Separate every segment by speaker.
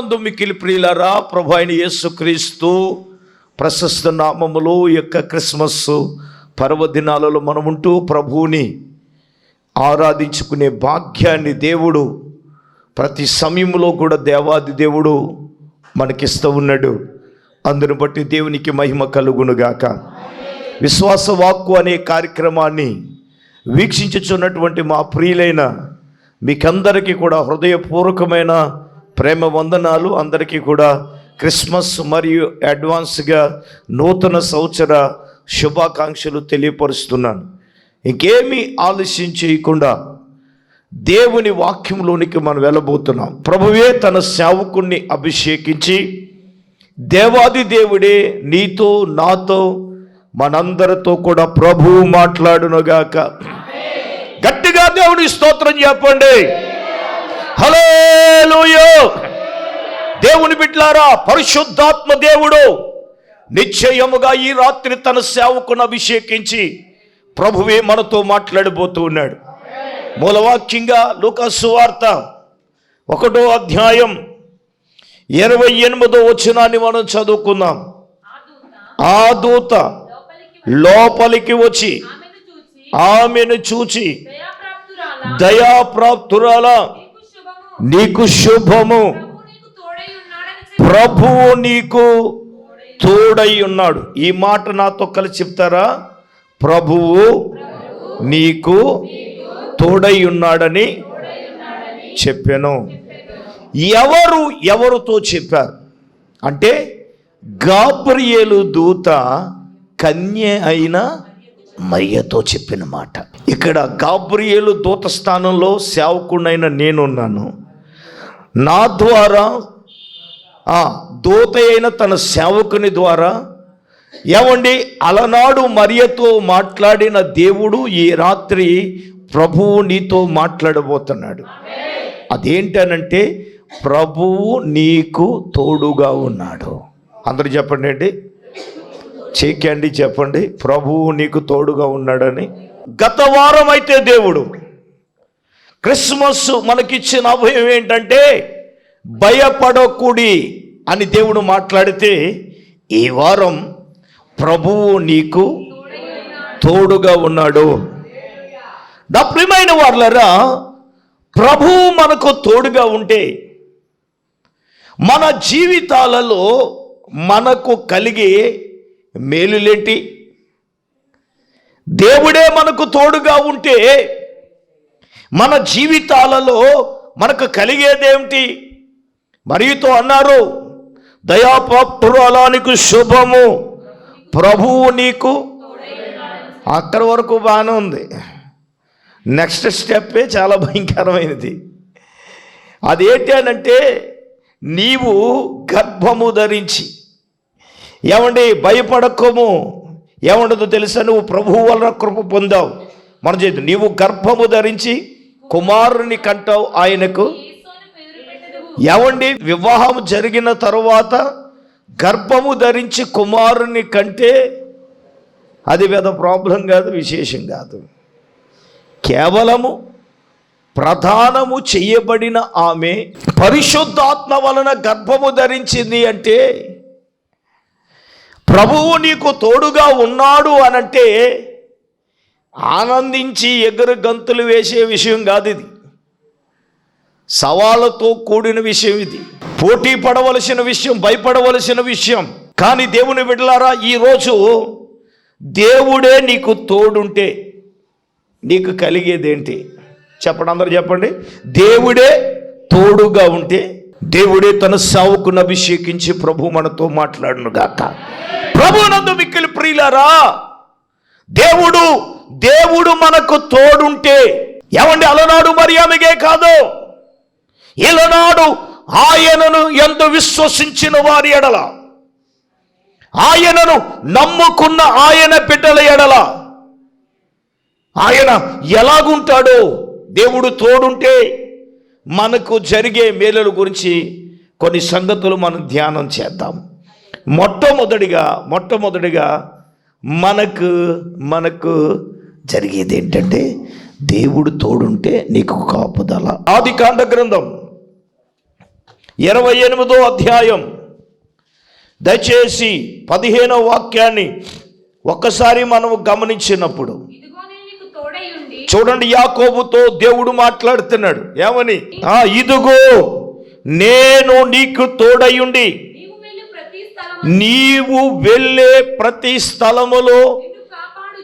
Speaker 1: నందు మిక్కిలి ప్రియులరా ప్రభు అయిన యేసుక్రీస్తు ప్రశస్త నామములో యొక్క క్రిస్మస్ పర్వదినాలలో మనం ఉంటూ ప్రభువుని ఆరాధించుకునే భాగ్యాన్ని దేవుడు ప్రతి సమయంలో కూడా దేవాది దేవుడు మనకిస్తూ ఉన్నాడు. అందును బట్టి దేవునికి మహిమ కలుగునుగాక. విశ్వాస వాక్కు అనే కార్యక్రమాన్ని వీక్షించుచున్నటువంటి మా ప్రియులైన మీకందరికీ కూడా హృదయపూర్వకమైన ప్రేమ వందనాలు అందరికీ కూడా క్రిస్మస్ మరియు అడ్వాన్స్గా నూతన సంవత్సర శుభాకాంక్షలు తెలియపరుస్తున్నాను. ఇంకేమీ ఆలస్యం చేయకుండా దేవుని వాక్యంలోనికి మనం వెళ్ళబోతున్నాం. ప్రభువే తన సేవకుణ్ణి అభిషేకించి దేవాది దేవుడే నీతో నాతో మనందరితో కూడా ప్రభువు మాట్లాడునుగాక. గట్టిగా దేవుని స్తోత్రం చెప్పండి. హలో దేవుని బిడ్లారా పరిశుద్ధాత్మ దేవుడు నిశ్చయముగా ఈ రాత్రి తన సేవకును అభిషేకించి ప్రభువే మనతో మాట్లాడబోతూ ఉన్నాడు. మూలవాక్యంగా లూకాసు వార్త ఒకటో అధ్యాయం ఇరవై ఎనిమిదో వచనాన్ని మనం చదువుకుందాం. ఆ దూత లోపలికి వచ్చి ఆమెను చూచి దయాప్రాప్తురాల? నీకు శుభము. ప్రభువు నీకు తోడై ఉన్నాడు. ఈ మాట నాతో కలిసి చెప్తారా? ప్రభువు నీకు తోడై ఉన్నాడని చెప్పాను. ఎవరు ఎవరితో చెప్పారు? అంటే గాబ్రియేలు దూత కన్య అయిన మయ్యతో చెప్పిన మాట. ఇక్కడ గాబ్రియేలు దూత స్థానంలో సేవకుడైన నేనున్నాను. నా ద్వారా దూత అయిన తన సేవకుని ద్వారా ఏమండి అలనాడు మరియతో మాట్లాడిన దేవుడు ఈ రాత్రి ప్రభువు నీతో మాట్లాడబోతున్నాడు. అదేంటనంటే ప్రభువు నీకు తోడుగా ఉన్నాడు. అందరూ చెప్పండి అండి. చేకండి చెప్పండి. ప్రభువు నీకు తోడుగా ఉన్నాడని. గత వారం అయితే దేవుడు క్రిస్మస్ మనకిచ్చిన అభయం ఏంటంటే భయపడకుడి అని దేవుడు మాట్లాడితే ఈ వారం ప్రభువు నీకు తోడుగా ఉన్నాడు. నా ప్రియమైన వాళ్ళరా ప్రభువు మనకు తోడుగా ఉంటే మన జీవితాలలో మనకు కలిగే మేలులేంటి? దేవుడే మనకు తోడుగా ఉంటే మన జీవితాలలో మనకు కలిగేదేమిటి? మరియుతో అన్నారు దయాపాప్తురాలానికి శుభము. ప్రభువు నీకు అక్కడి వరకు బాగానే ఉంది. నెక్స్ట్ స్టెప్పే చాలా భయంకరమైనది. అదేంటి అంటే నీవు గర్భము ధరించి ఏమండి భయపడకము? ఏమండదో తెలుసా? నువ్వు ప్రభువు వలన కృప పొందావు. మన చేతి నీవు గర్భము ధరించి కుమారుని కంటావు ఆయనకు? ఏమండి? వివాహం జరిగిన తరువాత గర్భము ధరించి కుమారుని కంటే అది పెద్ద ప్రాబ్లం కాదు విశేషం కాదు. కేవలము ప్రధానము చేయబడిన ఆమె పరిశుద్ధాత్మ వలన గర్భము ధరించింది అంటే ప్రభువు నీకు తోడుగా ఉన్నాడు అనంటే ఆనందించి ఎగురు గంతులు వేసే విషయం కాదు ఇది. సవాళ్ళతో కూడిన విషయం ఇది. పోటీ పడవలసిన విషయం భయపడవలసిన విషయం. కానీ దేవుని బిడ్డలారా ఈరోజు దేవుడే నీకు తోడుంటే నీకు కలిగేదేంటి? చెప్పండి అందరూ చెప్పండి. దేవుడే తోడుగా ఉంటే దేవుడే తన సావుకును అభిషేకించి ప్రభు మనతో మాట్లాడును గాక ప్రభు నందు మిక్కిలి ప్రియులారా దేవుడు దేవుడు మనకు తోడుంటే. ఏమండి అలనాడు మరియామిగే కాదు. ఇలనాడు ఆయనను ఎందు విశ్వసించిన వారి ఎడల. ఆయనను నమ్ముకున్న ఆయన బిడ్డల ఎడల. ఆయన ఎలాగుంటాడో దేవుడు తోడుంటే మనకు జరిగే మేలుల గురించి కొన్ని సంగతులు మనం ధ్యానం చేద్దాం. మొట్టమొదటిగా మొట్టమొదటిగా మనకు మనకు జరిగేది ఏంటంటే దేవుడు తోడుంటే నీకు కాపుదల. ఆది కాండ గ్రంథం ఇరవై ఎనిమిదో అధ్యాయం. దయచేసి పదిహేనో వాక్యాన్ని ఒక్కసారి మనం గమనించినప్పుడు. చూడండి యాకోబుతో దేవుడు మాట్లాడుతున్నాడు. ఏమని? ఆ ఇదిగో నేను నీకు తోడయుండి
Speaker 2: నీవు వెళ్ళు ప్రతి
Speaker 1: స్థలములో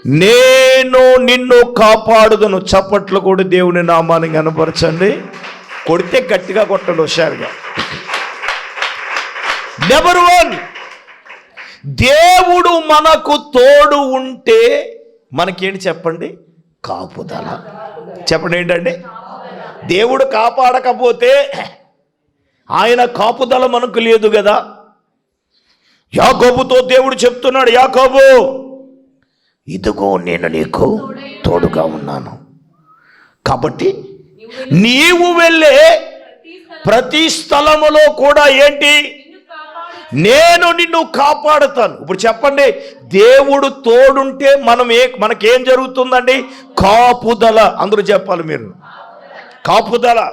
Speaker 1: నేను నిన్ను కాపాడుదను. చప్పట్లు కూడా దేవుని నామాన్ని కనపరచండి కొడితే గట్టిగా కొట్టండి హుషారుగా. నెంబర్ వన్ దేవుడు మనకు తోడు ఉంటే మనకేంటి చెప్పండి? కాపుదల. చెప్పండి ఏంటండి? దేవుడు కాపాడకపోతే ఆయన కాపుదల మనకు లేదు కదా. యాకోబుతో దేవుడు చెప్తున్నాడు యాకోబు ఇదిగో నేను నీకు తోడుగా ఉన్నాను. కాబట్టి నీవు వెళ్ళే
Speaker 2: ప్రతి
Speaker 1: స్థలములో కూడా ఏంటి? నేను నిన్ను కాపాడుతాను. ఇప్పుడు చెప్పండి దేవుడు తోడుంటే మనం ఏ మనకేం జరుగుతుందండి? కాపుదల. అందరూ చెప్పాలి మీరు. కాపుదల.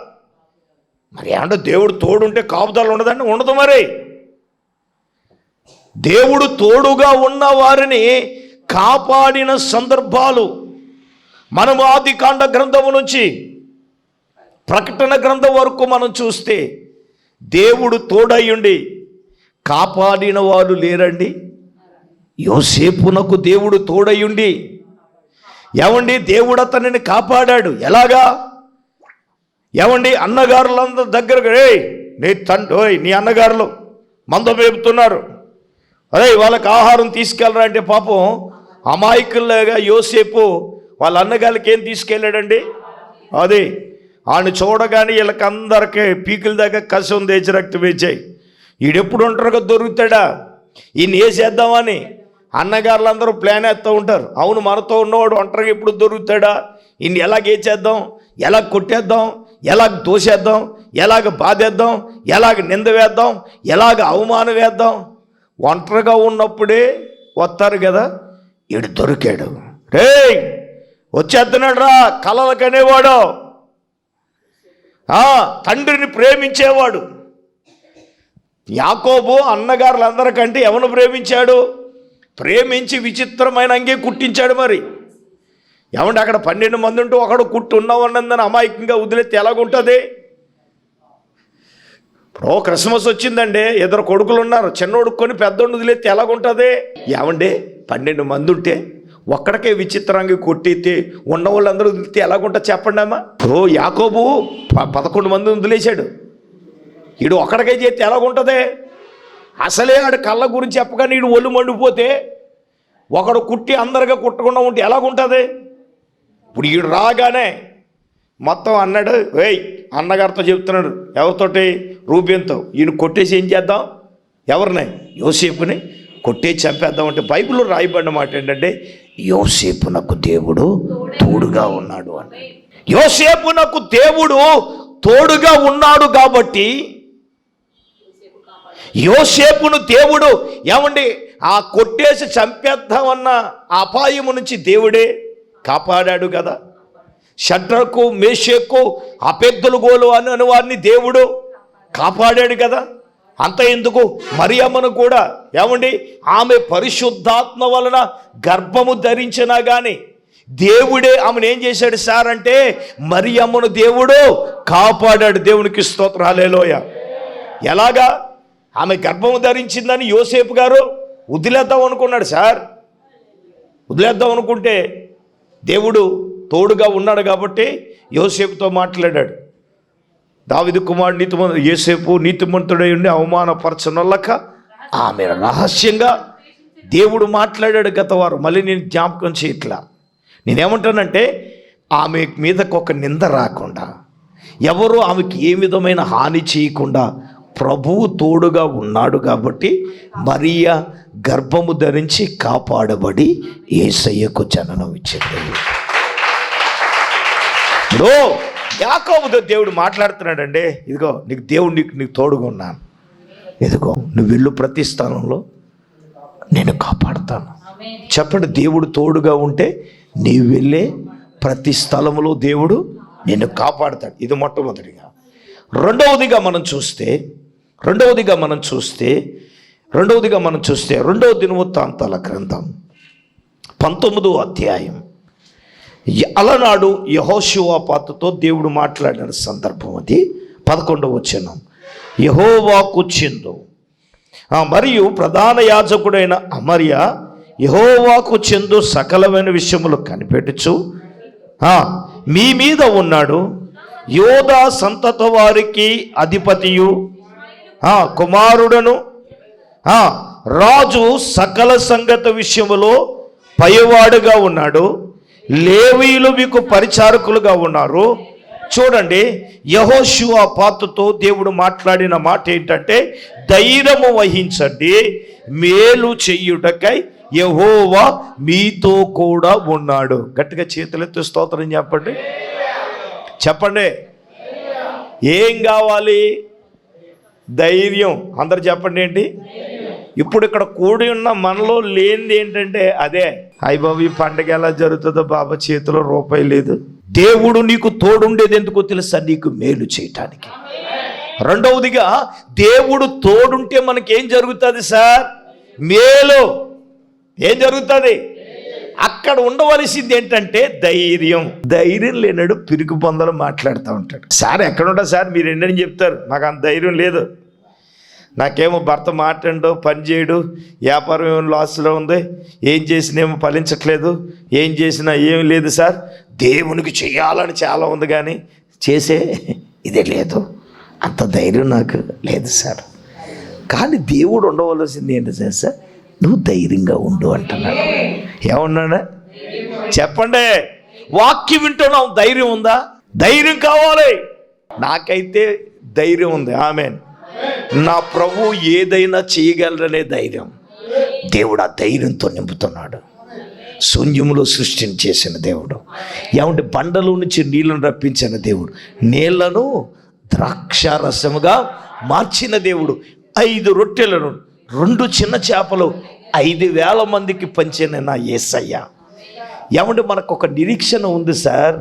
Speaker 1: మరి ఏమంటే దేవుడు తోడుంటే కాపుదల ఉండదండి? ఉండదు మరి. దేవుడు తోడుగా ఉన్న వారిని కాపాడిన సందర్భాలు. మనము ఆది కాండ గ్రంథము నుంచి ప్రకటన గ్రంథం వరకు మనం చూస్తే దేవుడు తోడయ్యుండి కాపాడిన వారు లేరండి. యోసేపునకు దేవుడు తోడయ్యుండి. ఏమండి? దేవుడు అతనిని కాపాడాడు. ఎలాగా? ఏమండి? అన్నగారులందరి దగ్గరకు రే నీ తండ్రి ఓయ్ నీ అన్నగారులు మంద మేపుతున్నారు అరే వాళ్ళకి ఆహారం తీసుకెళ్ళరా అంటే పాపం అమాయకుల్లాగా యోసేపు వాళ్ళ అన్నగారికి ఏం తీసుకెళ్ళాడండి? అది ఆయన చూడగానే వీళ్ళకందరికీ పీకుల దగ్గర కసి ఉంది రక్తం వేచాయి ఈడెప్పుడు ఒంటరిగా దొరుకుతాడా? ఈయన వేసేద్దామని అన్నగారులందరూ ప్లాన్ వేస్తూ ఉంటారు. అవును మనతో ఉన్నవాడు ఒంటరిగా ఎప్పుడు దొరుకుతాడా? ఈయన ఎలాగ వేచేద్దాం ఎలా కొట్టేద్దాం? ఎలాగ దోసేద్దాం ఎలాగ బాధేద్దాం? ఎలాగ నింద వేద్దాం? ఎలాగ అవమానం వేద్దాం? ఒంటరిగా ఉన్నప్పుడే వస్తారు కదా? ఈడు దొరికాడు. రే వచ్చేస్తున్నాడు రా కలలకనేవాడు ఆ, తండ్రిని ప్రేమించేవాడు. యాకోబు అన్నగారులందరికంటే ఎవను ప్రేమించాడు? ప్రేమించి విచిత్రమైన అంగే కుట్టించాడు మరి. ఏమంటే అక్కడ పన్నెండు మంది ఉంటూ ఒకడు కుట్టు ఉన్నవన్నందని అమాయకంగా వదిలేస్తే ఎలాగుంటుంది? ఇప్పుడు క్రిస్మస్ వచ్చిందండి ఇద్దరు కొడుకులు ఉన్నారు చిన్నోడుకొని పెద్దోడు వదిలేస్తే ఎలాగుంటుంది? ఏమండి పన్నెండు మంది ఉంటే ఒక్కడికే విచిత్రంగా కొట్టితే ఉన్న వాళ్ళందరూ వదిలితే ఎలాగుంటుంది చెప్పండి అమ్మా? ఓ యాకోబు ప- పదకొండు మంది వదిలేశాడు. ఈడు ఒక్కడికే చేస్తే ఎలాగుంటుంది? అసలే ఆడు కళ్ళ గురించి చెప్పగానే ఈడు ఒళ్ళు మండిపోతే ఒకడు కుట్టి అందరిగా కుట్టకుండా ఉంటే ఎలాగుంటుంది? ఇప్పుడు ఈడు రాగానే మొత్తం అన్నాడు వేయ్ అన్నగారితో చెప్తున్నాడు ఎవరితోటి? రూపంతో ఈయన కొట్టేసి ఏం చేద్దాం? ఎవరిని? యోసేపుని. కొట్టే చంపేద్దాం అంటే బైబిల్లో రాయబడిన మాట ఏంటంటే యోసేపునకు దేవుడు తోడుగా ఉన్నాడు అని. యోసేపునకు దేవుడు తోడుగా ఉన్నాడు కాబట్టి యోసేపును దేవుడు ఏమండి ఆ కొట్టేసి చంపేద్దామన్న అపాయము నుంచి దేవుడే కాపాడాడు కదా. షడ్రకు మేషకు అపెద్దలు గోలు అని అని వారిని దేవుడు కాపాడాడు కదా. అంత ఎందుకు? మరియమ్మను కూడా ఏమండి? ఆమె పరిశుద్ధాత్మ వలన గర్భము ధరించినా కానీ దేవుడే ఆమెను ఏం చేశాడు సార్ అంటే మరియమ్మను దేవుడు కాపాడాడు దేవునికి స్తోత్రాలేలోయ ఎలాగా? ఆమె గర్భము ధరించిందని యోసేపు గారు వదిలేద్దాం అనుకున్నాడు సార్. వదిలేద్దాం అనుకుంటే దేవుడు తోడుగా ఉన్నాడు కాబట్టి యోసేపుతో మాట్లాడాడు. దావిదు కుమారుడు నీతిమంతుడు ఏసేపు నీతిమంతుడై ఉండి అవమానపరచనొల్లక ఆమె రహస్యంగా దేవుడు మాట్లాడాడు గత వారు మళ్ళీ నేను జ్ఞాపకం చేయట్లా. నేనేమంటానంటే ఆమె మీదకు ఒక నింద రాకుండా ఎవరు ఆమెకి ఏ విధమైన హాని చేయకుండా ప్రభువు తోడుగా ఉన్నాడు కాబట్టి మరియ గర్భము ధరించి కాపాడబడి ఏసయ్యకు జననం ఇచ్చింది. ఇప్పుడు యాకోబుతో దేవుడు మాట్లాడుతున్నాడండి ఇదిగో నీకు దేవుడు నీకు నీకు తోడుగా ఉన్నాను. ఇదిగో నువ్వు వెళ్ళు ప్రతి స్థానంలో నేను కాపాడుతాను. చెప్పండి దేవుడు తోడుగా ఉంటే నీవు వెళ్ళే ప్రతి స్థలంలో దేవుడు నిన్ను కాపాడుతాడు. ఇది మొట్టమొదటిగా. రెండవదిగా మనం చూస్తే రెండవదిగా మనం చూస్తే రెండవదిగా మనం చూస్తే రెండవ దినవృత్తాంతాల గ్రంథం పంతొమ్మిదో అధ్యాయం. అలనాడు యహోశివా పాతతో దేవుడు మాట్లాడిన సందర్భం అది. పదకొండవ వచనం. యహోవాకు చెందు. మరియు ప్రధాన యాజకుడైన అమర్య యహోవాకు చెందు సకలమైన విషయములు కనిపెట్టుచు మీ మీద ఉన్నాడు. యోధా సంతత వారికి అధిపతియు కుమారుడను రాజు సకల సంగత విషయములో పైవాడుగా ఉన్నాడు. లేవీలు మీకు పరిచారకులుగా ఉన్నారు. చూడండి యహోశివ పాత్రతో దేవుడు మాట్లాడిన మాట ఏంటంటే ధైర్యము వహించండి మేలు చెయ్యుటకై యహోవా మీతో కూడా ఉన్నాడు. గట్టిగా చేతులెత్తి స్తోత్రం చెప్పండి. చెప్పండి. ఏం కావాలి? ధైర్యం. అందరు చెప్పండి ఏంటి? ఇప్పుడు ఇక్కడ కూడి ఉన్న మనలో లేనిది ఏంటంటే అదే. హాయ్ బాబు ఈ పండగ ఎలా జరుగుతుందో బాబా చేతిలో రూపాయి లేదు. దేవుడు నీకు తోడుండేది ఎందుకో తెలుసా? నీకు మేలు చేయటానికి. రెండవదిగా దేవుడు తోడుంటే మనకేం జరుగుతుంది సార్? మేలు. ఏం జరుగుతుంది? అక్కడ ఉండవలసింది ఏంటంటే ధైర్యం. ధైర్యం లేనాడు పిరుగు పొందలు మాట్లాడుతూ ఉంటాడు. సార్ ఎక్కడ ఉంటా సార్? మీరు ఎన్నని చెప్తారు? మాకు అంత ధైర్యం లేదు. నాకేమో భర్త మాట్లాడు పని చేయడు వ్యాపారం ఏమో లాస్లో ఉంది ఏం చేసినేమో ఫలించట్లేదు ఏం చేసినా ఏం లేదు సార్ దేవునికి చేయాలని చాలా ఉంది కానీ చేసే ఇదే లేదు అంత ధైర్యం నాకు లేదు సార్. కానీ దేవుడు ఉండవలసింది ఏంటి సార్ సార్ నువ్వు ధైర్యంగా ఉండు అంటున్నాడు. ఏమన్నాడా? చెప్పండి వాక్యం వింటున్నావు ధైర్యం ఉందా? ధైర్యం కావాలి. నాకైతే ధైర్యం ఉంది ఆమె నా ప్రభు ఏదైనా చేయగలరనే ధైర్యం. దేవుడు ఆ ధైర్యంతో నింపుతున్నాడు. శూన్యములో సృష్టిని చేసిన దేవుడు. ఏమంటే బండలో నుంచి నీళ్ళను రప్పించిన దేవుడు. నీళ్ళను ద్రాక్షారసముగా మార్చిన దేవుడు. ఐదు రొట్టెలను రెండు చిన్న చేపలు ఐదు వేల మందికి పంచిన నా ఏసయ్య. ఏమంటే మనకు ఒక నిరీక్షణ ఉంది సార్.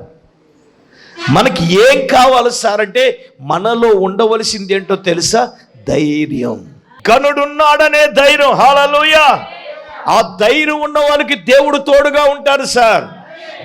Speaker 1: మనకి ఏం కావాలి సార్ అంటే మనలో ఉండవలసింది ఏంటో తెలుసా? ధైర్యం. కనుడున్నాడనే ధైర్యం. హాలలోయ ఆ ధైర్యం ఉన్న వాళ్ళకి దేవుడు తోడుగా ఉంటాడు సార్.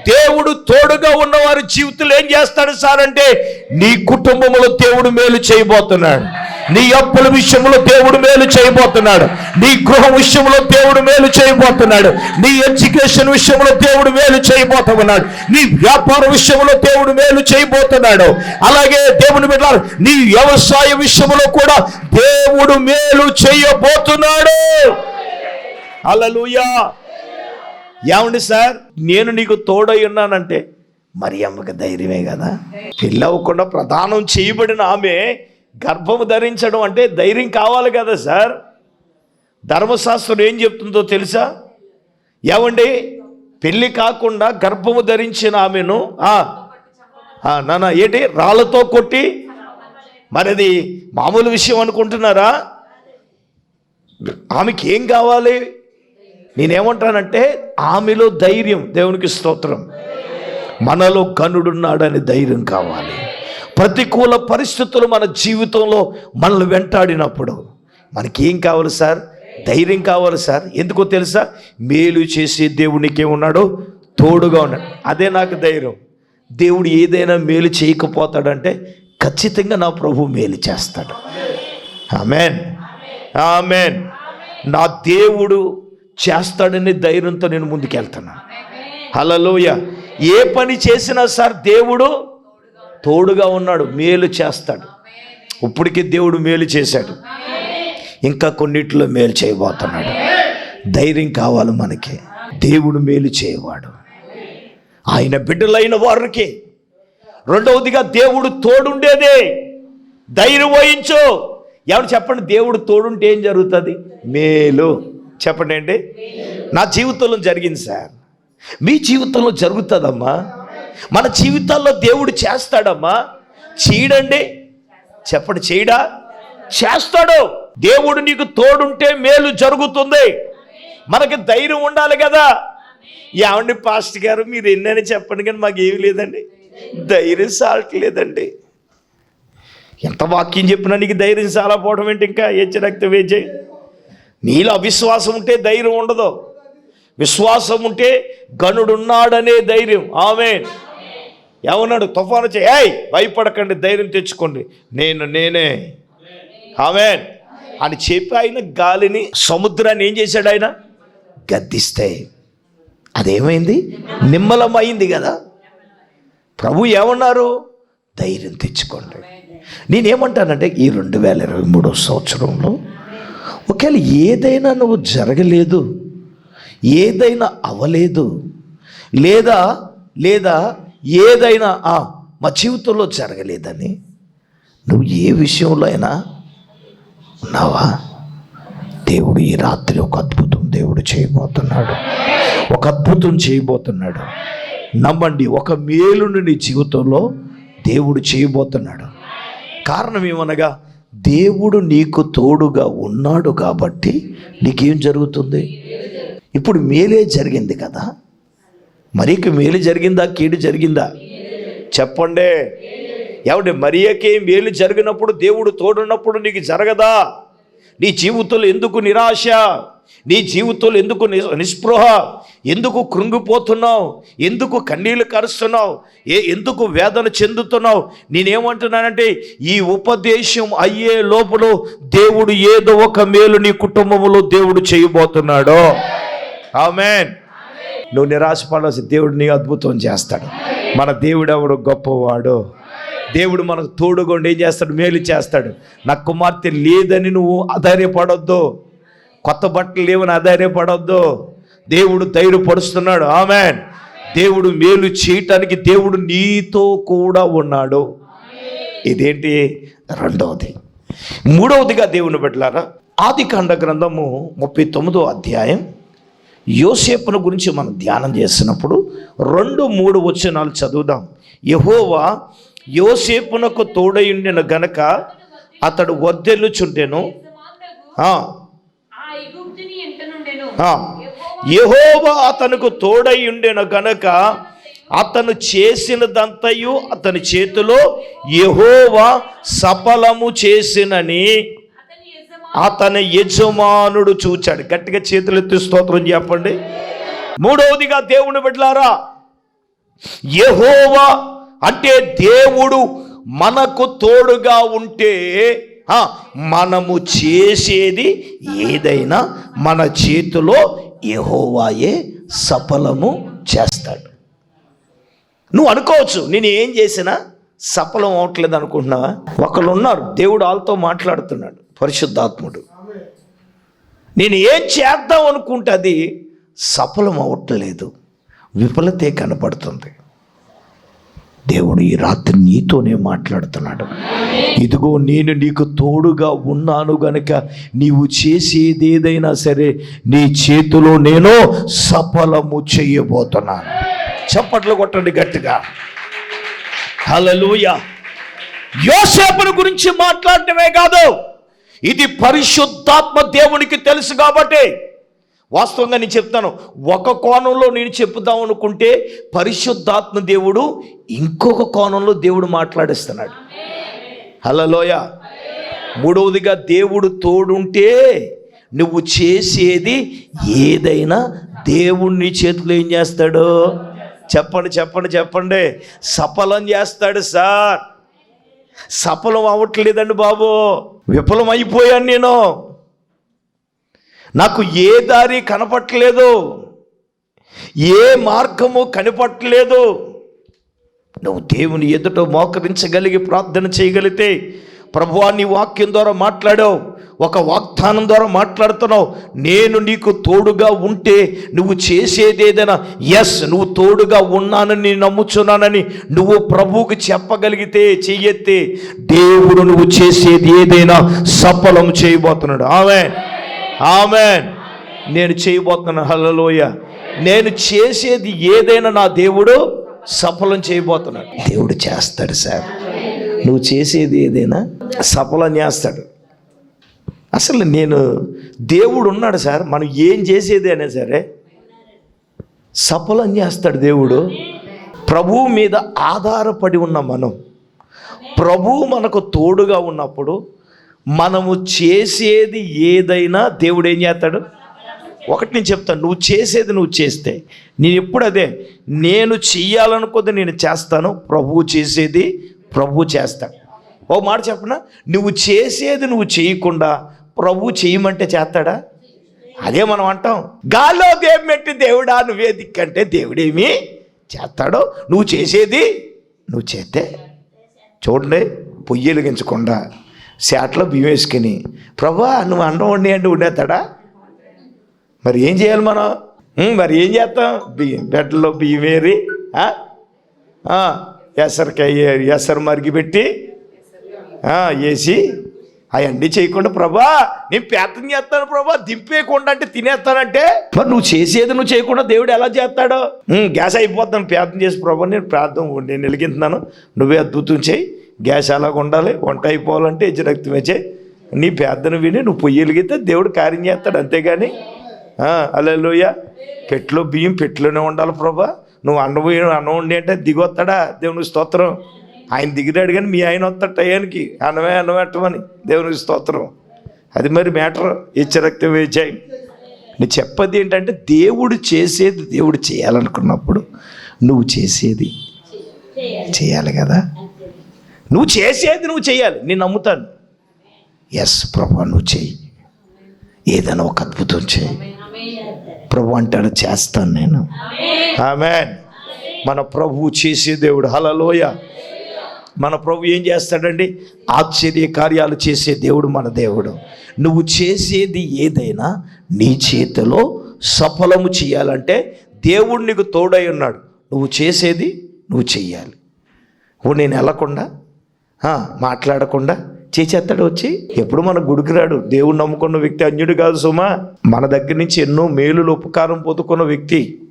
Speaker 1: దేవుడు తోడుగా ఉన్నవారి జీవితంలో ఏం చేస్తాడు సార్ అంటే నీ కుటుంబంలో దేవుడు మేలు చేయబోతున్నాడు. నీ అప్పుల విషయంలో దేవుడు మేలు చేయబోతున్నాడు. నీ గృహ విషయంలో దేవుడు మేలు చేయబోతున్నాడు. నీ ఎడ్యుకేషన్ విషయంలో దేవుడు మేలు చేయబోతున్నాడు. నీ వ్యాపార విషయంలో దేవుడు మేలు చేయబోతున్నాడు. అలాగే దేవుని బిడ్డలారా, నీ వ్యవసాయ విషయంలో కూడా దేవుడు మేలు చేయబోతున్నాడు. అలలుయా ఏమండి సార్? నేను నీకు తోడై ఉన్నానంటే మరి అమ్మకి ధైర్యమే కదా? పెళ్ళి అవ్వకుండా ప్రధానం చేయబడిన ఆమె గర్భము ధరించడం అంటే ధైర్యం కావాలి కదా సార్? ధర్మశాస్త్రం ఏం చెప్తుందో తెలుసా? ఏమండి? పెళ్ళి కాకుండా గర్భము ధరించిన ఆమెను నానా ఏంటి? రాళ్ళతో కొట్టి మరిది మామూలు విషయం అనుకుంటున్నారా? ఆమెకి ఏం కావాలి? నేనేమంటానంటే ఆమెలో ధైర్యం దేవునికి స్తోత్రం. మనలో కనుడున్నాడని ధైర్యం కావాలి. ప్రతికూల పరిస్థితులు మన జీవితంలో మనల్ని వెంటాడినప్పుడు. మనకి ఏం కావాలి సార్? ధైర్యం కావాలి సార్. ఎందుకో తెలుసా? మేలు చేసే దేవునికి ఏమున్నాడు తోడుగా ఉన్నాడు. అదే నాకు ధైర్యం. దేవుడు ఏదైనా మేలు చేయకపోతాడంటే ఖచ్చితంగా నా ప్రభు మేలు చేస్తాడు. ఆమెన్. ఆమెన్. నా దేవుడు చేస్తాడనే ధైర్యంతో నేను ముందుకెళ్తున్నాను హలలోయ ఏ పని చేసినా సార్ దేవుడు తోడుగా ఉన్నాడు మేలు చేస్తాడు. ఇప్పటికీ దేవుడు మేలు చేశాడు. ఇంకా కొన్నిట్లో మేలు చేయబోతున్నాడు. ధైర్యం కావాలి మనకి. దేవుడు మేలు చేయవాడు. ఆయన బిడ్డలైన వారికి రెండవదిగా దేవుడు తోడుండేదే. ధైర్యం వహించు. ఎవరు చెప్పండి దేవుడు తోడుంటే ఏం జరుగుతుంది? మేలు. చెప్పండి అండి. నా జీవితంలో జరిగింది సార్. మీ జీవితంలో జరుగుతుందమ్మా. మన జీవితాల్లో దేవుడు చేస్తాడమ్మా. చేయడండి. చెప్పండి చేయడా? చేస్తాడు. దేవుడు నీకు తోడుంటే మేలు జరుగుతుంది. మనకి ధైర్యం ఉండాలి కదా. ఏమండి పాస్టర్ గారు మీరు ఎన్నని చెప్పండి కానీ మాకు ఏమి లేదండి. ధైర్యం సాల్ట్ లేదండి. ఎంత వాక్యం చెప్పినా నీకు ధైర్యం సాలపోవడం ఏంటి ఇంకా? హెచ్చ రక్త వేచే నీలో అవిశ్వాసం ఉంటే ధైర్యం ఉండదు. విశ్వాసం ఉంటే గనుడున్నాడనే ధైర్యం. ఆమె ఏమన్నాడు? తుఫాను వచ్చి ఏయ్ భయపడకండి ధైర్యం తెచ్చుకోండి. నేను నేనే. ఆమె అని చెప్పి ఆయన గాలిని సముద్రాన్ని ఏం చేశాడు ఆయన? గద్దిస్తే. అదేమైంది? నిమ్మలమైంది కదా. ప్రభు ఏమన్నారు? ధైర్యం తెచ్చుకోండి. నేనేమంటానంటే ఈ రెండు వేల ఇరవై మూడో సంవత్సరంలో ఒకవేళ ఏదైనా నువ్వు జరగలేదు ఏదైనా అవలేదు లేదా లేదా ఏదైనా మా జీవితంలో జరగలేదని. నువ్వు ఏ విషయంలో అయినా ఉన్నావా? దేవుడు ఈ రాత్రి ఒక అద్భుతం దేవుడు చేయబోతున్నాడు. ఒక అద్భుతం చేయబోతున్నాడు. నమ్మండి ఒక మేలును నీ జీవితంలో దేవుడు చేయబోతున్నాడు. కారణం ఏమనగా దేవుడు నీకు తోడుగా ఉన్నాడు కాబట్టి నీకేం జరుగుతుంది? ఇప్పుడు మేలే జరిగింది కదా. మరీకి మేలు జరిగిందా కీడు జరిగిందా? చెప్పండి. ఏమంటే మరియకే మేలు జరిగినప్పుడు దేవుడు తోడున్నప్పుడు నీకు జరగదా? నీ జీవితంలో ఎందుకు నిరాశ? నీ జీవితంలో ఎందుకు నిస్పృహ? ఎందుకు కృంగిపోతున్నావు? ఎందుకు కన్నీళ్ళు కరుస్తున్నావు? ఏ ఎందుకు వేదన చెందుతున్నావు? నేనేమంటున్నానంటే ఈ ఉపదేశం అయ్యే లోపల దేవుడు ఏదో ఒక మేలు నీ కుటుంబంలో దేవుడు చేయబోతున్నాడో. ఆమెన్. నువ్వు నిరాశపడాల్సి దేవుడు నీ అద్భుతం చేస్తాడు. మన దేవుడు ఎవడు గొప్పవాడు. దేవుడు మనకు తోడుగా ఏం చేస్తాడు? మేలు చేస్తాడు. నా కుమార్తె లేదని నువ్వు ఆధార్యపడొద్దు కొత్త బట్టలు లేవని ఆధార్యపడొద్దు దేవుడు ధైర్యపరుస్తున్నాడు. ఆమె దేవుడు మేలు చేయటానికి దేవుడు నీతో కూడా ఉన్నాడు. ఇదేంటి? రెండవది. మూడవదిగా దేవుని పెట్టలారా ఆది కాండ గ్రంథము ముప్పై తొమ్మిదో అధ్యాయం యోసేపును గురించి మనం ధ్యానం చేసినప్పుడు రెండు మూడు వచనాలు చదువుదాం. యహోవా యోసేపునకు తోడయుండిన గనక అతడు ఆ. యెహోవా అతనికి తోడయుండెను గనక అతను చేసినదంతయు అతని చేతిలో యెహోవా సఫలము చేసినని
Speaker 2: అతని
Speaker 1: తన యజమానుడు చూచాడు. గట్టిగా చేతులు ఎత్తి స్తోత్రం చెప్పండి. మూడవదిగా దేవుని బిడ్డలారా యహోవా అంటే దేవుడు మనకు తోడుగా ఉంటే మనము చేసేది ఏదైనా మన చేతిలో యహోవాయే సఫలము చేస్తాడు. నువ్వు అనుకోవచ్చు నేను ఏం చేసినా సఫలం అవట్లేదు అనుకుంటున్నావా? ఒకళ్ళు ఉన్నారు దేవుడు వాళ్ళతో మాట్లాడుతున్నాడు. పరిశుద్ధాత్ముడు. నేను ఏం చేద్దాం అనుకుంటే అది సఫలం అవ్వట్లేదు. విఫలతే కనపడుతుంది. దేవుడు ఈ రాత్రి నీతోనే మాట్లాడుతున్నాడు. ఇదిగో నేను నీకు తోడుగా ఉన్నాను గనుక నీవు చేసేది ఏదైనా సరే నీ చేతిలో నేను సఫలము చేయబోతున్నాను. చప్పట్లు కొట్టండి గట్టిగా. హల్లెలూయా. యోసేపుని గురించి మాట్లాడటమే కాదు. ఇది పరిశుద్ధాత్మ దేవునికి తెలుసు కాబట్టి. వాస్తవంగా నేను చెప్తాను ఒక కోణంలో నేను చెప్దాం అనుకుంటే పరిశుద్ధాత్మ దేవుడు ఇంకొక కోణంలో దేవుడు మాట్లాడిస్తున్నాడు. హలలోయ మూడవదిగా దేవుడు తోడుంటే నువ్వు చేసేది ఏదైనా దేవుణ్ణి చేతులు ఏం చేస్తాడు? చెప్పండి చెప్పండి చెప్పండి. సఫలం చేస్తాడు సార్. సఫలం అవ్వట్లేదండి బాబు. విఫలమైపోయాను నేను. నాకు ఏ దారి కనపట్లేదు. ఏ మార్గము కనపట్లేదు. నువ్వు దేవుని ఎదుట మోకరించగలిగి ప్రార్థన చేయగలిగితే ప్రభువా నీ వాక్యం ద్వారా మాట్లాడావు. ఒక వాగ్దానం ద్వారా మాట్లాడుతున్నావు. నేను నీకు తోడుగా ఉంటే నువ్వు చేసేది ఏదైనా ఎస్ నువ్వు తోడుగా ఉన్నానని నమ్ముచున్నానని నువ్వు ప్రభువుకి చెప్పగలిగితే చెయ్యెత్తే దేవుడు నువ్వు చేసేది ఏదైనా సఫలం చేయబోతున్నాడు. ఆమె ఆమె నేను చేయబోతున్నాను. హలలోయ నేను చేసేది ఏదైనా నా దేవుడు సఫలం చేయబోతున్నాడు. దేవుడు చేస్తాడు సార్. నువ్వు చేసేది ఏదైనా సఫలం చేస్తాడు. అసలు నేను దేవుడు ఉన్నాడు సార్ మనం ఏం చేసేది అయినా సరే సఫలం చేస్తాడు దేవుడు. ప్రభువు మీద ఆధారపడి ఉన్న మనం ప్రభువు మనకు తోడుగా ఉన్నప్పుడు మనము చేసేది ఏదైనా దేవుడు ఏం చేస్తాడు? ఒకటి నేను చెప్తాను నువ్వు చేసేది నువ్వు చేస్తే. నేను ఎప్పుడు అదే నేను చెయ్యాలనుకుంది నేను చేస్తాను ప్రభువు చేసేది ప్రభువు చేస్తాడు. ఓ మాట చెప్పనా? నువ్వు చేసేది నువ్వు చేయకుండా ప్రభువు చేయమంటే చేస్తాడా? అదే మనం అంటాం. గాల్లో దేవం పెట్టి దేవుడా? నువ్వే దిక్కంటే దేవుడేమి చేస్తాడో. నువ్వు చేసేది నువ్వు చేస్తే. చూడండి పొయ్యి వెలిగించకుండా శాట్లో బియ్యం వేసుకుని ప్రభా నువ్వు అన్నం వండి అంటే ఉండేస్తాడా మరి ఏం చేయాలి మనం? మరి ఏం చేస్తాం? బియ్యం బెడ్లో బియ్యం వేరి ఆ? ఎసరికాయ ఎసరు మరిగి పెట్టి వేసి అవన్నీ చేయకుండా ప్రభా నేను ప్రార్థన చేస్తాను ప్రభా దింపేయకుండా అంటే తినేస్తానంటే? మరి నువ్వు చేసేది నువ్వు చేయకుండా దేవుడు ఎలా చేస్తాడో? గ్యాస్ అయిపోతాను ప్రార్థన చేసి ప్రభా నేను ప్రార్థన నేను వెలిగింతున్నాను నువ్వే అద్భుతం చేయి. గ్యాస్ అలాగ ఉండాలి? వంట అయిపోవాలంటే ఎజ్జు రక్తమే చేయి. నీ ప్రార్థన విని నువ్వు పొయ్యి వెలిగితే దేవుడు కార్యం చేస్తాడు అంతేగాని? అలెలుయ పెట్లో బియ్యం పెట్లోనే ఉండాలి ప్రభా. నువ్వు అన్నం పోయి అన్నం ఉండి అంటే దిగొస్తాడా? దేవుని స్తోత్రం. ఆయన దిగిరాడు కానీ మీ ఆయన వస్తాడు టయానికి. అన్నమే అన్నం పెట్టమని దేవునికి స్తోత్రం. అది మరి మ్యాటర్. ఇచ్చరక్తం వేచాయి నేను చెప్పది ఏంటంటే దేవుడు చేసేది దేవుడు చేయాలనుకున్నప్పుడు నువ్వు చేసేది చేయాలి కదా. నువ్వు చేసేది నువ్వు చేయాలి. నేను నమ్ముతాను. ఎస్ ప్రభా నువ్వు చేయి. ఏదైనా ఒక అద్భుతం చేయి. ప్రభు అంటాడు చేస్తాను నేను. ఆమెన్ మన ప్రభు చేసే దేవుడు. హలలోయ మన ప్రభు ఏం చేస్తాడండి? ఆశ్చర్య కార్యాలు చేసే దేవుడు మన దేవుడు. నువ్వు చేసేది ఏదైనా నీ చేతిలో సఫలము చేయాలంటే దేవుడు నీకు తోడై ఉన్నాడు. నువ్వు చేసేది నువ్వు చెయ్యాలి. ఓ నేను వెళ్ళకుండా? మాట్లాడకుండా? చేసేస్తాడు వచ్చి? ఎప్పుడు మన గుడికి రాడు? దేవుడు నమ్ముకున్న వ్యక్తి అన్యుడు కాదు సుమా. మన దగ్గర నుంచి ఎన్నో మేలులు ఉపకారం పొందుకున్న వ్యక్తి.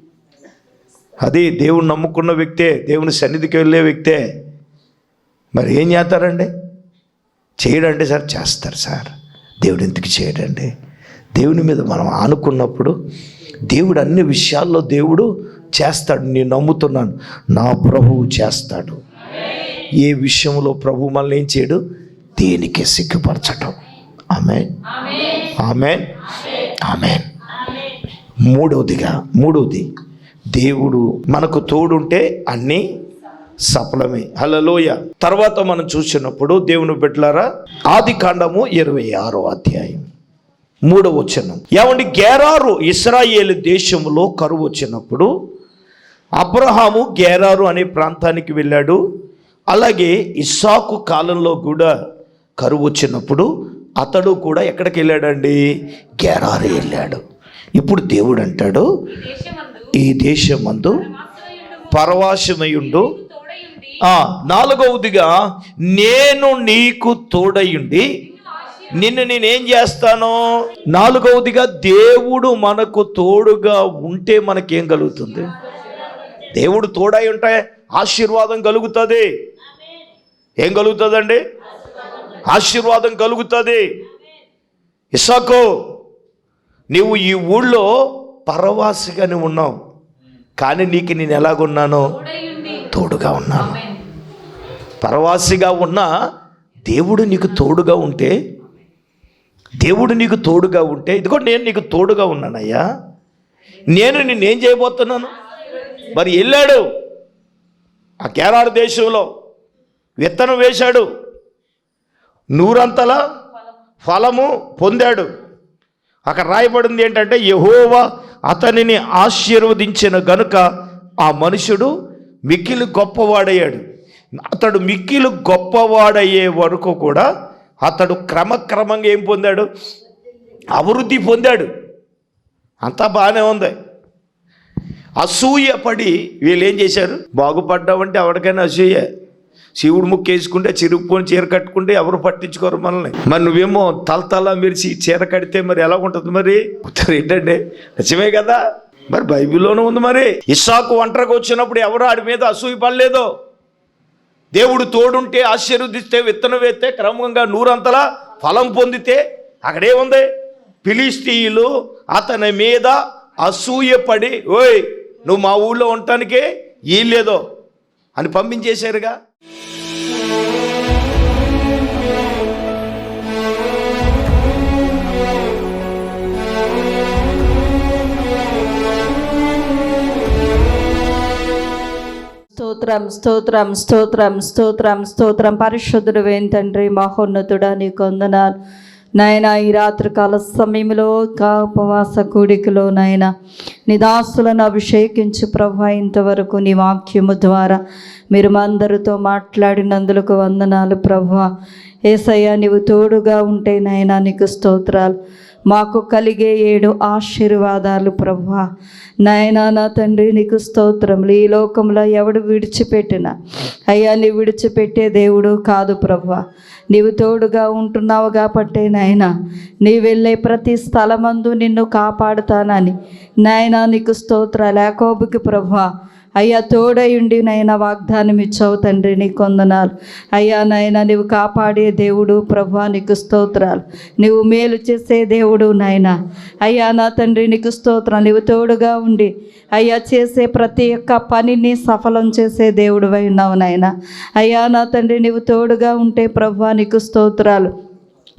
Speaker 1: అది దేవుడు నమ్ముకున్న వ్యక్తే దేవుని సన్నిధికి వెళ్ళే వ్యక్తే. మరి ఏం చేస్తారండి? చేయడండి సార్ చేస్తారు సార్. దేవుడు ఎందుకు చేయడండి? దేవుని మీద మనం ఆనుకున్నప్పుడు దేవుడు అన్ని విషయాల్లో దేవుడు చేస్తాడు. నేను నమ్ముతున్నాను నా ప్రభువు చేస్తాడు. ఏ విషయంలో ప్రభు మనల్ని ఏం చేయడు? దేనికి సిగ్గుపరచటం. ఆమె ఆమె ఆమె మూడవదిగా మూడవది దేవుడు మనకు తోడుంటే అన్నీ సఫలమే. హలలోయ తర్వాత మనం చూసినప్పుడు దేవుని బిడ్డలారా ఆది కాండము ఇరవై ఆరో అధ్యాయం మూడవ వచనం. ఏమండి? గేరారు ఇస్రాయేల్ దేశంలో కరువు వచ్చినప్పుడు అబ్రహాము గేరారు అనే ప్రాంతానికి వెళ్ళాడు. అలాగే ఇస్సాకు కాలంలో కూడా కరువు వచ్చినప్పుడు అతడు కూడా ఎక్కడికి వెళ్ళాడండి? గేరారు వెళ్ళాడు. ఇప్పుడు దేవుడు అంటాడు ఈ దేశమందు
Speaker 2: మందు
Speaker 1: పరవాసమయుండు నాలుగవదిగా నేను నీకు తోడయుండి నిన్ను నేనేం చేస్తాను? నాలుగవదిగా దేవుడు మనకు తోడుగా ఉంటే మనకేం కలుగుతుంది? దేవుడు తోడై ఉంటే ఆశీర్వాదం కలుగుతుంది. ఏం కలుగుతుందండి? ఆశీర్వాదం కలుగుతుంది. ఇసాకో నీవు ఈ ఊళ్ళో పరవాసిగానే ఉన్నావు. కానీ నీకు నేను ఎలాగున్నాను? తోడుగా ఉన్నాను. పరవాసిగా ఉన్న దేవుడు నీకు తోడుగా ఉంటే దేవుడు నీకు తోడుగా ఉంటే ఇదిగో నేను నీకు తోడుగా ఉన్నానయ్యా. నేను నిన్నేం చేయబోతున్నాను? మరి వెళ్ళాడు. ఆ కేరళ దేశంలో విత్తనం వేశాడు. నూరంతలా ఫలము పొందాడు. అక్కడ రాయబడింది ఏంటంటే యహోవా అతనిని ఆశీర్వదించిన గనుక ఆ మనుషుడు మిక్కిలు గొప్పవాడయ్యాడు. అతడు మిక్కిలు గొప్పవాడయ్యే వరకు కూడా అతడు క్రమక్రమంగా ఏం పొందాడు? అభివృద్ధి పొందాడు. అంతా బాగానే ఉంది. అసూయపడి వీళ్ళు ఏం చేశారు? బాగుపడ్డామంటే ఎవరికైనా అసూయ. శివుడు ముక్కు వేసుకుంటే చిరుగుపోని చీర కట్టుకుంటే ఎవరు పట్టించుకోరు మనల్ని. మరి నువ్వేమో తల మెరిసి చీర కడితే మరి ఎలా ఉంటుంది మరి? ఉత్తరం ఏంటండి నిజమే కదా? మరి బైబిల్లోనే ఉంది మరి. ఇస్సాకు ఒంటరికి వచ్చినప్పుడు ఎవరు ఆడి మీద అసూయ పడలేదు. దేవుడు తోడుంటే ఆశీర్వదిస్తే విత్తనం వేస్తే క్రమంగా నూరంతలా ఫలం పొందితే అక్కడే ఉంది. ఫిలిస్తీయులు అతని మీద అసూయపడి ఓయ్ నువ్వు మా ఊళ్ళో ఉండటానికే ఈ లేదో అని పంపించేశారుగా.
Speaker 3: స్తోత్రం స్తోత్రం స్తోత్రం స్తోత్రం స్తోత్రం. పరిశుద్ధుడు తండ్రి మహోన్నతుడా నీకు కొందనాలు. నాయన ఈ రాత్రికాల సమయంలో కా ఉపవాస కూడికలో నాయన నిదాసులను అభిషేకించి ప్రభా ఇంతవరకు నీ వాక్యము ద్వారా మీరు మా అందరితో మాట్లాడినందులకు వందనాలు ప్రభా. ఏసయ్య నీవు తోడుగా ఉంటే నాయన నీకు స్తోత్రాలు. మాకు కలిగే ఏడు ఆశీర్వాదాలు ప్రభా నాయనా నా తండ్రి నీకు స్తోత్రములు. ఈ లోకంలో ఎవడు విడిచిపెట్టిన అయ్యా నీ విడిచిపెట్టే దేవుడు కాదు ప్రభా నీవు తోడుగా ఉంటున్నావు కాబట్టే నాయన నీ వెళ్ళే ప్రతి స్థలమందు నిన్ను కాపాడుతానని. నాయనా నీకు స్తోత్ర లేకోబుకి ప్రభా అయ్యా తోడయుండి నైనా వాగ్దానం ఇచ్చావు తండ్రి నీ కొందనాలు. అయ్యా నాయన నీవు కాపాడే దేవుడు ప్రభా నీకు స్తోత్రాలు. నీవు మేలు చేసే దేవుడు నాయన అయ్యా నా తండ్రి నీకు స్తోత్రం నీవు తోడుగా ఉండి అయ్యా చేసే ప్రతి ఒక్క పనిని సఫలం చేసే దేవుడు ఉన్నావు నాయన అయ్యా నా తండ్రి నీవు తోడుగా ఉంటే ప్రభా నీకు స్తోత్రాలు.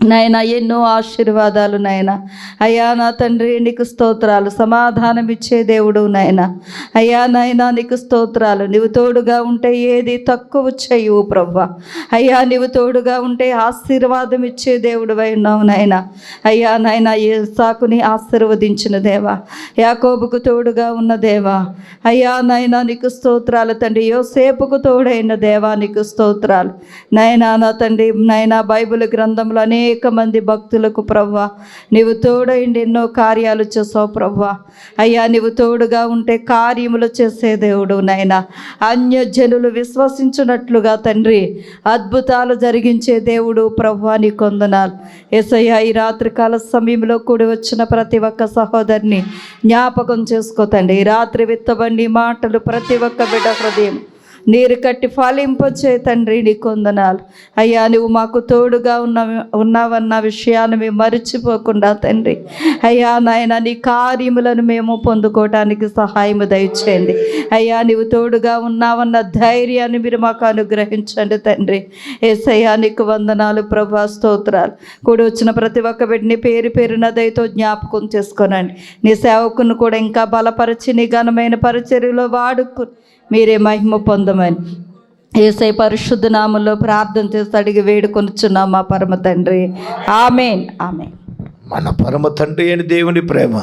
Speaker 3: నాయన ఎన్నో ఆశీర్వాదాలు నాయన. అయ్యా నా తండ్రి నీకు స్తోత్రాలు. సమాధానం ఇచ్చే దేవుడు నాయన. అయ్యా నాయన నీకు స్తోత్రాలు. నీవు తోడుగా ఉంటే ఏది తక్కువ చేయవు ప్రవ్వ. అయ్యా నీవు తోడుగా ఉంటే ఆశీర్వాదం ఇచ్చే దేవుడు ఉన్నావు నాయన. అయ్యా నాయన ఏ సాకుని ఆశీర్వదించిన దేవా. యాకోబుకు తోడుగా ఉన్న దేవా. అయ్యా నాయన నీకు స్తోత్రాలు తండ్రి. యోసేపుకు తోడైన దేవా నీకు స్తోత్రాలు. నాయనా నా తండ్రి నాయన బైబిల్ గ్రంథంలో అనేక మంది భక్తులకు ప్రవ్వ నీవు తోడైండి ఎన్నో కార్యాలు చేసావు ప్రవ్వ. అయ్యా నీవు తోడుగా ఉంటే కార్యములు చేసే దేవుడు నాయనా. అన్యజనులు విశ్వసించినట్లుగా తండ్రి అద్భుతాలు జరిగించే దేవుడు ప్రవ్వ నీ కొందనాలు. ఎసయ్య ఈ రాత్రికాల సమయంలో కూడి వచ్చిన ప్రతి ఒక్క సహోదరిని జ్ఞాపకం చేసుకో తండ్రి. ఈ రాత్రి విత్తబండి మాటలు ప్రతి ఒక్క బిడ్డ హృదయం నీరు కట్టి ఫలింపచే తండ్రి నీ కొందనాలు అయ్యా నువ్వు మాకు తోడుగా ఉన్న ఉన్నావన్న విషయాన్ని మేము మరిచిపోకుండా తండ్రి. అయ్యా నాయన నీ కార్యములను మేము పొందుకోవటానికి సహాయము దయచేయండి. అయ్యా నీవు తోడుగా ఉన్నావన్న ధైర్యాన్ని మీరు మాకు అనుగ్రహించండి తండ్రి. ఏసయ్యా నీకు వందనాలు ప్రభా స్తోత్రాలు. కూడి వచ్చిన ప్రతి ఒక్క బిడ్డని పేరు పేరున దయతో జ్ఞాపకం చేసుకోనండి. నీ సేవకును కూడా ఇంకా బలపరిచి నీ ఘనమైన పరిచర్యలో వాడుకు మీరే మహిమ పొందమని. ఏసై పరిశుద్ధ నామంలో ప్రార్థన చేసి అడిగి వేడుకొనుచున్నాం మా పరమ తండ్రి. ఆమెన్. ఆమెన్.
Speaker 1: మన పరమ తండ్రి అని దేవుని ప్రేమ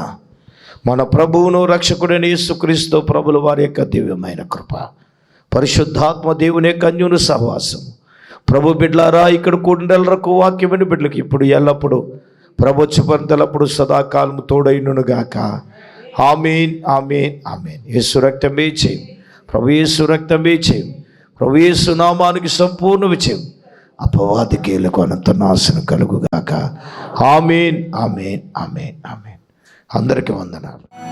Speaker 1: మన ప్రభువును రక్షకుడని యేసుక్రీస్తు ప్రభుల వారి యొక్క దివ్యమైన కృప పరిశుద్ధాత్మ దేవుని యొక్క అన్యును సహవాసం. ప్రభు బిడ్లారా ఇక్కడ కుండలరకు వాక్యమైన బిడ్డలకు ఇప్పుడు ఎల్లప్పుడు ప్రభు చెప్పంతలప్పుడు సదాకాలము తోడైనను గాక ఆమెన్ ఆమెన్ ఆమెన్. యేసు రక్తమే చేయి. ప్రవేశు రక్తమే చేయం ప్రభు నామానికి సంపూర్ణ విజయం. అపవాది కీలకు అనంత నాశనం కలుగుగాక. Amen amen amen amen. అందరికీ వందనాలు.